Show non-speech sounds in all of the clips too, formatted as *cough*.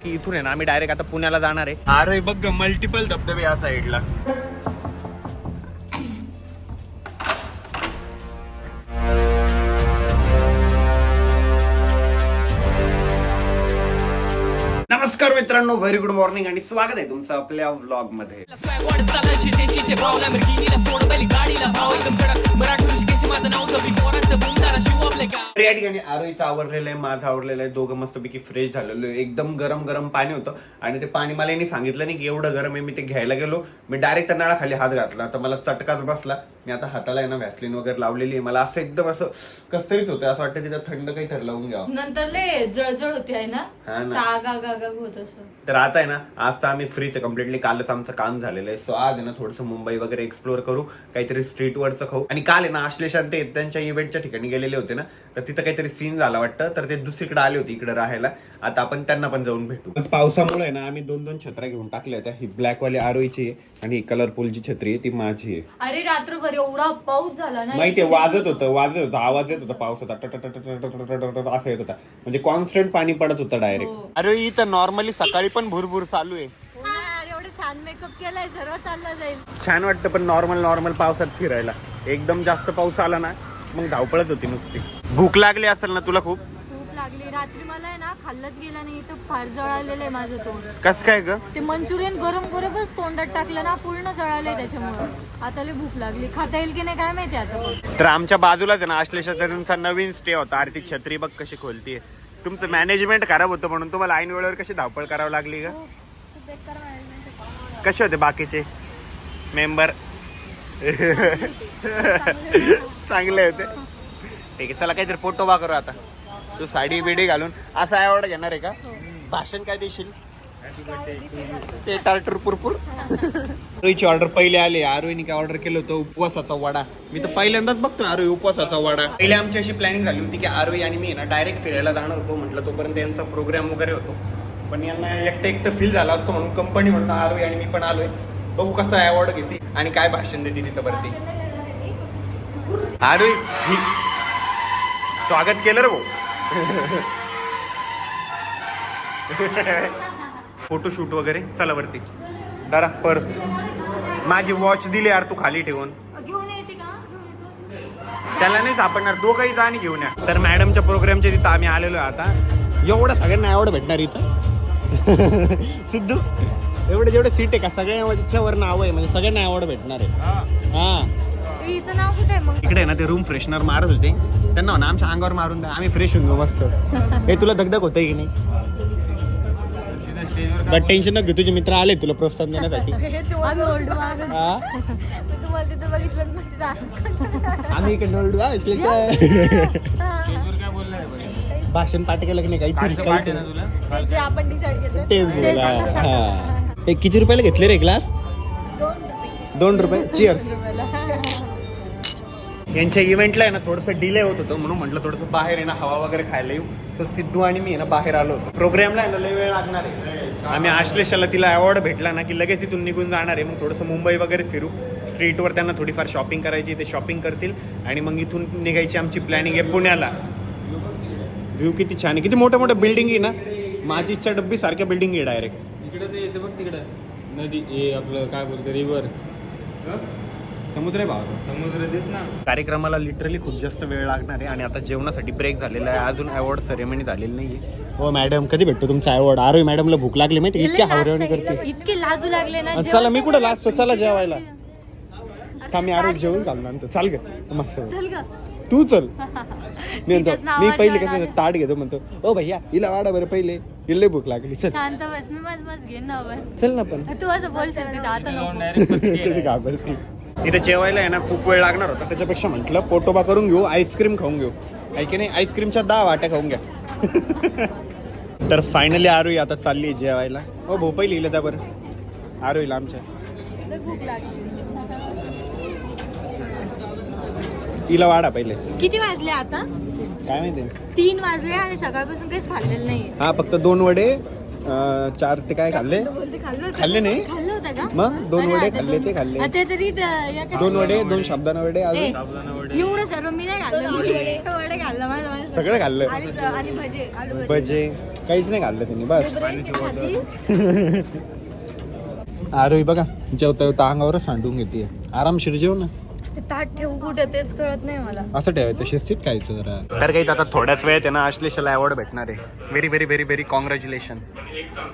की इथून आहे ना आम्ही डायरेक्ट आता पुण्याला जाणार आहे. अरे बघ मल्टिपल धबधबे या साईडला नमस्कार मित्रांनो व्हेरी गुड मॉर्निंग आणि स्वागत आहे तुमचं आपल्या व्लॉगमध्ये तर या ठिकाणी आरोईचं आवरलेलं आहे माझं आवरलेलं आहे दोघं मस्तपैकी फ्रेश झालेलो एकदम गरम गरम पाणी होतं आणि ते पाणी मला यांनी सांगितलं नाही की एवढं गरम आहे मी ते घ्यायला गेलो. मी डायरेक्ट नळाखाली हात घातला. तर मला चटकाच बसला. मी आता हाताला आहे ना व्हॅसलिन वगैरे लावलेली आहे. मला असं एकदम असं कसतरीच होतं. असं वाटतं तिथं थंड काही तर लावून घ्यावं. नंतर लय जळजळ होती आहे ना? हा होत असं. तर आता आहे ना आज तर आम्ही फ्रीच कम्प्लिटली कालच आमचं काम झालेलं आहे. सो आज आहे ना थोडंसं मुंबई वगैरे एक्सप्लोर करू. काहीतरी स्ट्रीट वरचं खाऊ. आणि काल आहे ना आश्लेषांत त्यांच्या इव्हेंटच्या ठिकाणी गेलेले होते ना तर तिथं काहीतरी सीन झाला वाटतं तर ते दुसरीकडे आले होते इकडे राहायला. आता आपण त्यांना पण जाऊन भेटू. पावसामुळे ना आम्ही दोन दोन छत्र्या घेऊन टाकल्या त्या ही ब्लॅक वाली आरोईची आणि ही कलरफुलची छत्री आहे ती माझी आहे. अरे रात्रभर एवढा पाऊस झाला ना माहितीये वाजत होतं वाजत होतं आवाज येत होता पावसाचा. टट टट टट टट असं येत होता. म्हणजे कॉन्स्टंट पाणी पडत होतं डायरेक्ट हो. अरे इथं नॉर्मली सकाळी पण भुरभुर चालू आहे. हो छान मेकअप केलाय सर्व जाईल. छान वाटतं पण नॉर्मल नॉर्मल पावसात फिरायला. एकदम जास्त पाऊस आला ना मग धावपळच होती नुसती. भूक लागली असेल ना तुला खूप? खूप लागली. रात्री मला आहे ना खाल्लंच गेलं नाही इथं फार जळालेलं आहे माझं तोंड. कस काय ग? ते मंचुरियन गरम गरमच तोंडात टाकलं ना पूर्ण जळालंय त्याच्यामुळं. आता लय भूक लागली. खाता येईल की नाही काय माहिती आता पण. तर आमच्या बाजूलाच आहे ना आश्लेषा त्यांचा नवीन स्टे होता. आर्थिक छत्री बघ कशी खोलतीये. तुमचं मॅनेजमेंट खराब होतं म्हणून तुम्हाला ऐन वेळेवर कशी धावपळ करावी लागली का. कसे होते बाकीचे? मेंबर चांगले होते. ठीक आहे चला काहीतरी फोटो बा करू आता. तू साडी बिडी घालून. असा आवड घेणार आहे का? भाषण काय देशील? ते टार्टर पुरपूर आरोईची ऑर्डर पहिले आले. आरोईने काय ऑर्डर केलं होतं? उपवासाचा वडा. मी तर पहिल्यांदाच बघतोय आरोई उपवासाचा वडा. पहिले आमची अशी प्लॅनिंग झाली होती की आरोई आणि मी ना डायरेक्ट फिरायला जाणार होतो म्हटलं तोपर्यंत यांचा प्रोग्राम वगैरे होतो. पण यांना एकटं एकटं फील झाला असतो म्हणून कंपनी म्हणून आरोई आणि मी पण आलोय. बघू कसं अवॉर्ड घेते आणि काय भाषण देते तिथं वरती. ही स्वागत केलं रे भाऊ. फोटोशूट वगैरे चला वरती. दारा पर्स. माझी वॉच दिली यार तू खाली ठेवून? त्याला नाही सापडणार दोघंही जा आणि घेऊन या. तर मॅडमच्या प्रोग्रामच्या तिथं आम्ही आलेलो आहे आता. एवढं सगळ्यांना एवढं भेटणार इथं? *laughs* सिद्धू? एवढे जेवढे सीट आहे का? सगळ्यांच्यावर नाव आहे. म्हणजे सगळ्यांना आवड भेटणार आहे. हा. ए, हिचं नाव कुठे आहे मग? इकडे आहे ना ते रूम फ्रेशनर मारत होते. त्यांना म्हणा आमच्या अंगावर मारून द्या. आम्ही फ्रेश होऊन जाऊ मस्त. हे तुला दगदग होतंय की नाही? बट टेन्शन न घे तुझे मित्र आले तुला प्रोत्साहन देण्यासाठी. आम्ही ओल्ड हा? इकडे विश्लेषण. भाषण पाठ केलं की? नाही केलं. तेच बोला. हा किती रुपयाला घेतले रे ग्लास दोन रुपये. चिअर्स. यांच्या इव्हेंटला आहे ना थोडंसं डिले होत होतं म्हणून म्हटलं थोडंसं बाहेर आहे ना हवा वगैरे खायला येऊ. तर सिद्धू आणि मी आहे ना बाहेर आलो होतो. प्रोग्रामला आहे ना लय वेळ लागणार आहे. आम्ही आश्लेषाला तिला अवॉर्ड भेटला ना की लगेच इथून निघून जाणार आहे. मग थोडंसं मुंबई वगैरे फिरू. स्ट्रीटवर त्यांना थोडीफार शॉपिंग करायची ते शॉपिंग करतील. आणि मग इथून निघायची आमची प्लॅनिंग आहे पुण्याला. व्ह्यू किती छान आहे. किती मोठ्या मोठ्या बिल्डिंग आहे ना. माझी इच्छा डब्बी सारख्या बिल्डिंग आहे डायरेक्ट इकडं ते येतं बघ तिकडं. नदी हे आपलं काय बोलतो रिव्हर समुद्र आहे भावा समुद्र दिस ना. कार्यक्रमाला लिटरली खूप जास्त वेळ लागणार आहे आणि आता जेवणासाठी ब्रेक झालेला आहे. अजून अवॉर्ड सेरेमनी झालेली नाहीये. हो मॅडम कधी भेटतो तुमचा अवॉर्ड आरोही मॅडमला भूक लागली माहिती? इतक्या हावरेवणी करते. इतके लाजू लागले ना चला मी कुठं लाजतो? चला जेवायला. थांबी आरोग्य जेवण घालून आणतो चाल ग. मस्त. चल ग. तू चल. *laughs* मी मी पहिले कसं ताट घेतो म्हणतो ओ भैया हिला वाडा बरं पहिले. हिला लय भूक लागली. चल. शांत बस मी मस्त मस्त घेईन ना आपण चल ना पण. तू असं बोल शकते आता नको. कशी *laughs* घाबरती. इथे जेवायला आहे ना खूप वेळ लागणार होता. त्याच्यापेक्षा म्हटलं पोटोबा करून घेऊ आईस्क्रीम खाऊन घेऊ. आहे की नाही आईस्क्रीमच्या दहा वाट्या खाऊन घ्या. *laughs* तर फायनली आरोही आता चालली आहे जेवायला. हो भोपाई लिहिलं त्या बरं. आरोहीला आमच्या भूक लागली. हिला वाडा पहिले. किती वाजले आता? काय माहिती? तीन वाजले आणि सकाळपासून काहीच खाल्लेलं नाही हा फक्त दोन वडे अं, चार ते काय खाल्ले? खाल्लं? खाल्ले नाही? खाल्लं होतं का? मग दोन अरे वडे आता खाल्ले दोन- ते खाल्ले. आता तरी त- या दोन वडे दोन शाबदाना वडे ए, अजून एवढं सर्व मी नाही खाल्लं. मी वडे खाल्लं माझं माझं सगळं. खाल्लं. आणि स- आणि भजे आलू भजे. भजे. काहीच नाही घाललं त्यांनी बस. ब्रेड खाती? अरे *laughs* बघा. जेवता जेवता अंगावरच सांडून घेते आरामशीर जेव ना ते ताट ठेवू कुठे तेच कळत नाही मला. असं ठेवायचं शिस्तीत खायचं जरा. तर काही आता थोड्याच वेळेत आहे ना आश्लेषाला अवॉर्ड भेटणार आहे. Very very very very congratulations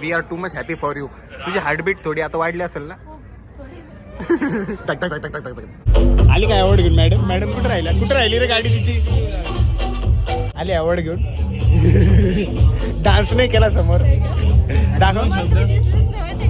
we are too much happy for you तुझी हार्टबीट थोडी आता वाढली असेल ना? *laughs* टक टक टक टक टक आली काय अवॉर्ड घेऊन मॅडम मॅडम कुठे राहिल्या कुठे राहिली रे गाडी तिची? आली अवॉर्ड घेऊन. *laughs* डान्स नाही केला समोर. *laughs* दाखव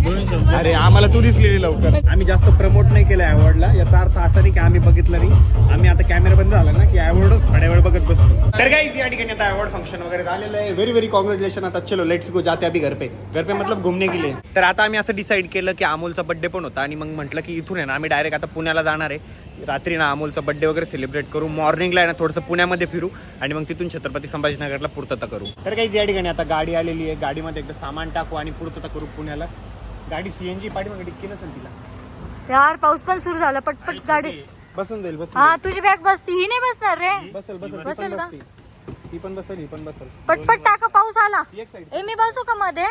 अरे आम्हाला तू दिसलेली लवकर. आम्ही जास्त प्रमोट नाही केलं अवॉर्डला याचा अर्थ असा नाही की आम्ही बघितलं नाही. आम्ही आता कॅमेरा बंद झाला ना की अवॉर्डच थोड्या वेळ बघत बसतो. तर काही या ठिकाणी आता अवॉर्ड फंक्शन वगैरे झालेलं आहे. व्हेरी व्हेरी कॉंग्रॅच्युलेशन आता चलो लेट्स गो जाते अभी घर पे घर पे मतलब घुमने के लिए. तर आता आम्ही असं डिसाईड केलं की अमोलचा बड्डे पण होता. आणि मग म्हटलं की इथून आहे ना आम्ही डायरेक्ट आता पुण्याला जाणार आहे. रात्री ना अमोलचा बड्डे वगैरे सेलिब्रेट करू. मॉर्निंगला आहे ना थोडंसं पुण्यामध्ये फिरू. आणि मग तिथून छत्रपती संभाजीनगरला पूर्तता करू. तर काही या ठिकाणी आता गाडी आलेली आहे. गाडीमध्ये एकदा सामान टाकू आणि पूर्तता करू पुण्याला. गाडी सीएनजी पाठी मग डिक्की नसेल तिला. यार पाऊस पण सुरू झाला पटपट गाडी. बसून जाईल बसून हा तुझी बॅग बसती ही नाही बसणार रे. बसेल बसेल बसेल का? ती पण बसेल ही पण बसेल. पटपट टाका पाऊस आला. ए मी बसू का मध्ये?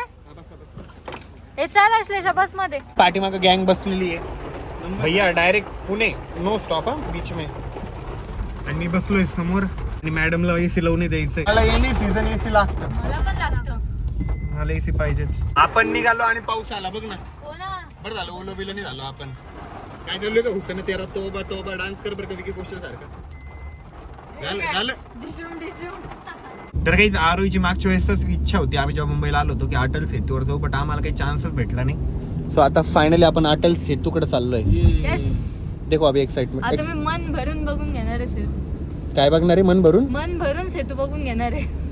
हे चाल असल्याच्या बसमध्ये. पाठीमाग गँग बसलेली आहे. भैया डायरेक्ट पुणे. नो स्टॉप हा बीच में. आणि मी बसलोय समोर. आणि मॅडमला एसी लावून द्यायचंय. मला येणे सीझन एसी लागतं. मला पण लागतं. मला एसी पाहिजेच. आपण निघालो आणि पाऊस आला बघ ना. हो ना. बरं झालं ओलो बिलो नाही झालो आपण. काय झालं का हुसन तेरा तोबा तोबा डान्स कर बरं का विकी पोस्टर सारखं. झालं झालं. तर काही आरोईची मागच्या वेळेसच इच्छा होती. आम्ही जेव्हा मुंबईला आलो होतो की अटल सेतूवर जाऊ बट आम्हाला काही चान्सच भेटला नाही. सो आता फायनली आपण अटल सेतूकडे चाललोय. येस देखो अभी एक्साइटमेंट मन भरून बघून घेणार आहे सेतू. काय बघणार आहे? मन भरून? मन भरून सेतू बघून घेणार आहे.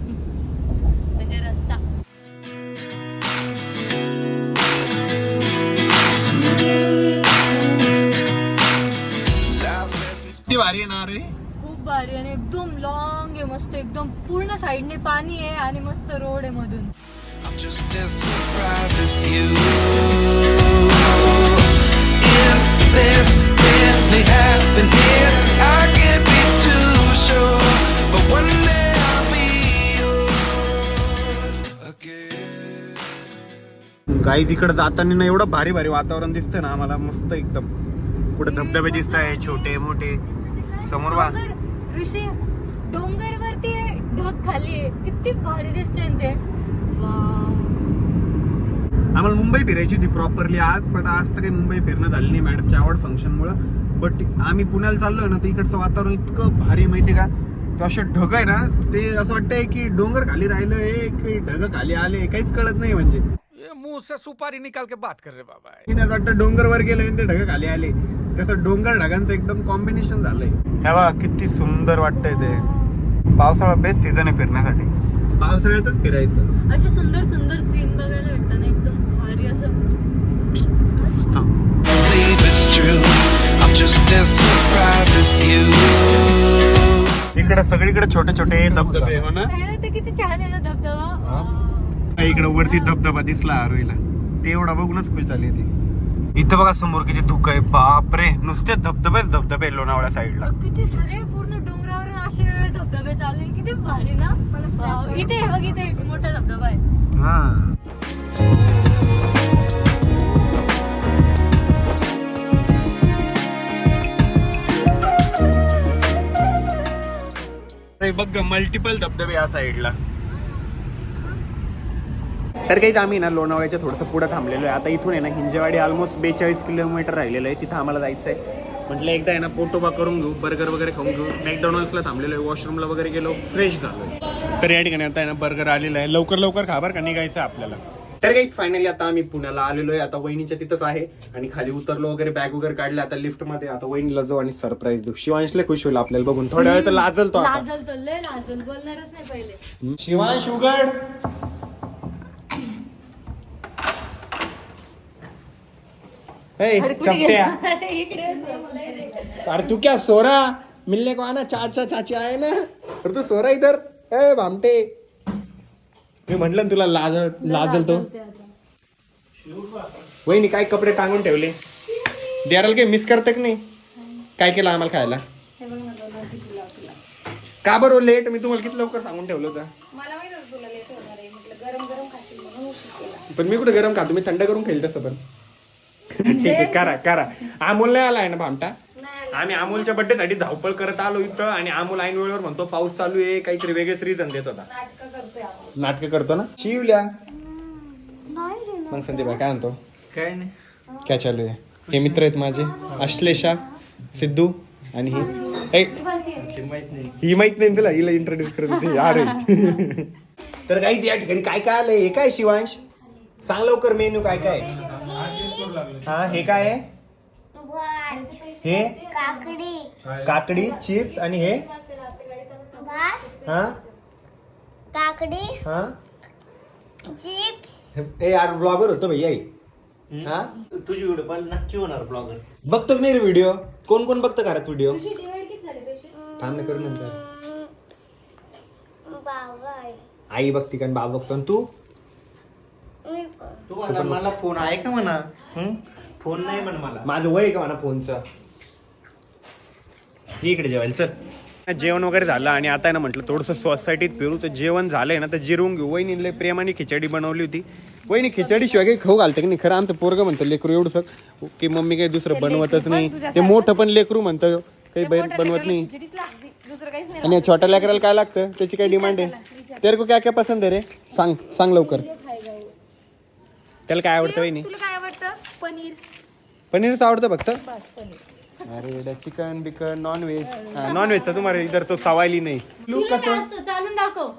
भारी येणार रे खूप भारी आणि एकदम लॉंग आहे मस्त एकदम पूर्ण साईडने पाणी आहे आणि मस्त रोड आहे मधून I'm just as surprised as you. Is this really happening? I can't be too sure, but one day I'll be yours again. Guys इकडे जाताना ना एवढं भारी भारी वातावरण दिसतंय ना आम्हाला मस्त एकदम कुठे धबधबे दिसत आहे छोटे मोठे समोर वा डोंगर ऋषी डोंगर वरती आहे ढग खाली आहे. किती भारी दिसते ते. वाव. आम्हाला मुंबई फिरायची होती प्रॉपरली आज पण आज तर काही मुंबई फिरणं झाली नाही मॅडमच्या आवड फंक्शनमुळं बट आम्ही पुण्याला चाललोय ना तर इकडचं वातावरण इतकं भारी आहे माहिती का? तो असे ढग आहे ना ते असं वाटतंय की डोंगर खाली राहिलं की ढग खाली आले काहीच कळत नाही म्हणजे. ये मुंह से सुपारी निकाल के बात कर रहे बाबा. तीन डोंगर वर गेले आणि ते ढग खाली आले. त्याचं डोंगर ढगांचं एकदम कॉम्बिनेशन झालंय. हे बघा किती सुंदर वाटतंय ते. पावसाळा बेस्ट सीझन आहे फिरण्यासाठी. पावसाळ्यातच फिरायचं. असे सुंदर सुंदर सीन बघायला भेटतात ना एकदम भारी असं. मस्त. Believe it's true. I'm just as surprised as you. इकडे सगळीकडे छोटे छोटे धबधबे. हो ना? पाहायला तर किती छान आहे ना धबधबा? इकडे वरती धबधबा दिसला आरोईला ते एवढा बघूनच खुश झाली ती. इथं बघा समोर किती धुक आहे. बापरे नुसते धबधबेच धबधबे लोणावळ्या साईडला किती सारे पूर्ण डोंगरावर असे धबधबे चालू आहे किती भारी ना? वाव. इथे आहे बघ इथे एक मोठा धबधबा आहे. हा. अरे बघ मल्टिपल धबधबे या साईडला तर काही आम्ही ना लोणावळ्याच्या थोडंसं पुढे थांबलेलो आहे. आता इथून आहे ना हिंजेवाडी ऑलमोस्ट बेचाळीस किलोमीटर राहिलेलं आहे. तिथं आम्हाला जायचं आहे म्हटलं एकदा आहे ना पोटोबा करून घेऊ बर्गर वगैरे खाऊन घेऊ. मॅकडॉनल्ड्सला थांबलेलो आहे. वॉशरूमला वगैरे गेलो फ्रेश झालो तर या ठिकाणी आता आहे ना बर्गर आलेलं आहे. लवकर लवकर खा बरं का निघायचं आपल्याला. तर काही फायनली आता आम्ही पुण्याला आलेलो आहे. आता वहिनीच्या तिथंच आहे. आणि खाली उतरलो वगैरे बॅग वगैरे काढले. आता लिफ्टमध्ये आता वहिनीला जाऊ आणि सरप्राईज देऊ. शिवांशला खुश होईल आपल्याला बघून. थोड्या वेळ तर लाजल तो आता. लाजल तो लय लाजल बोलणारच नाही पहिले. शिवांश उघड हे अरे कुठे चपट्या? *laughs* अरे तू क्या सोरा? मिलने को आना चाचा चाची आहे ना? अरे तू सोरा इधर? ए भामटे. मी म्हंटल ना तुला लाजल लाजल तो आता. वहिनी काय कपडे टांगून ठेवले? देराल काही मिस करते की नाही? काय केलं आम्हाला खायला? हे. का बरं लेट मी तुम्हाला किती लवकर सांगून ठेवलं होतं? पण मी कुठे गरम खातो? मी थंड करून खाईल तसं पण. ठीक आहे *laughs* करा करा. अमोल नाही आला आहे ना भामटा? आम्ही अमोलच्या बर्थडे साठी धावपळ करत आलो इथं आणि अमोल ऐन वेळेवर म्हणतो पाऊस चालू आहे काहीतरी वेगळेच रिझन देत होता. नाटक करतो ना? शिवल्या? मग संदीप भाई काय म्हणतो? काय नाही. काय चालू आहे? हे मित्र आहेत माझे अश्लेषा सिद्धू आणि ही. ही माहीत नाही. तुला हिला इंट्रोड्यूस करत होती. अरे *laughs* तर काही या ठिकाणी काय काय आलंय? हे काय शिवांश? सांग लवकर मेन्यू काय काय हा हे काय आहे? हे? काकडी. काकडी चिप्स आणि हे? भात. हा? काकडी. हा? चिप्स. ए यार ब्लॉगर होतो भैया ही. हा? तुझी व्हिडिओ पण नक्की होणार ब्लॉगर बघतो की नाही रे व्हिडिओ कोण कोण बघतं घरात व्हिडिओ थांब ना करू नंतर. आई बघती कारण बाबा बघतो आणि तू? तू म्हणा मला फोन आहे का म्हणा? हं? फोन नाही म्हण मला. माझं वय आहे का म्हणा फोनचं? ये इकडे जेवायला चल. जेवण वगैरे झालं आणि आता आहे ना म्हटलं थोडंसं सोसायटीत फिरू तर जेवण झालंय ना तर जिरवून घेऊ. वहिनीला प्रेमाने खिचडी बनवली होती. वहिनी खिचडी शिवाय काही खाऊ घालते की नाही? खरं आमचं पोरगं म्हणतं लेकरू एवढंच की मम्मी काही दुसरं बनवतच नाही. ते मोठं पण लेकरू म्हणतं काही बैल बनवत नाही. आणि या छोट्या लेकराला काय लागतं? त्याची काय डिमांड आहे? तेरे को काय काय पसंत आहे रे? सांग सांग लवकर. त्याला काय आवडतं वहिनी? तुला काय आवडतं? पनीर. पनीरच आवडतं फक्त? अरे चिकन बिकन नॉन व्हेज नॉन व्हेज तर तुम्हाला इधर तो सवायली नाही. कसं असतो चालून दाखव.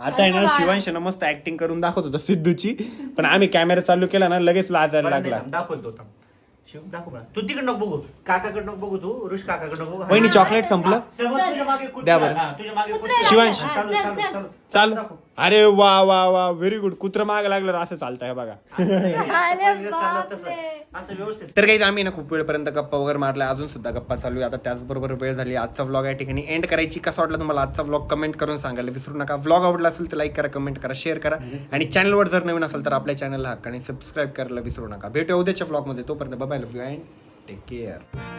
आता आहे ना शिवांश ना मस्त ऍक्टिंग करून दाखवत होता सिद्धूची. पण आम्ही कॅमेरा चालू केला ना लगेच लाजायला लागला. दाखवतो थांब. शिव दाखव मला. तू तिकडं नको बघू. काकाकडे नको बघू तू. ऋष काकाकडे नको बघू. वहिनी चॉकलेट संपलं? समज तुझ्या मागे कुत्रा. द्या बरं. हा, तुझ्या मागे कुत्रा. शिवांश. हा, चालू, चालू, चालू. चाल. अरे वा वा वा. व्हेरी गुड कुत्र माग लागलं असं चालतंय बघा. पहिले चालत तसं. असं व्यवस्थित. तर काही आम्ही ना खूप वेळपर्यंत गप्पा वगैरे मारल्या. अजून सुद्धा गप्पा चालू आहे आता त्याचबरोबर वेळ झाली. आजचा व्लॉग या ठिकाणी एंड करायची. कसा वाटला तुम्हाला आजचा व्लॉग कमेंट करून सांगायला विसरू नका. व्लॉग आवडला असेल तर लाईक करा कमेंट करा शेअर करा. आणि चॅनलवर जर नवीन असेल तर आपल्या चॅनलला हक्काने सबस्क्राईब करायला विसरू नका. भेटू उद्याच्या व्लॉगमध्ये तोपर्यंत bye love you and take care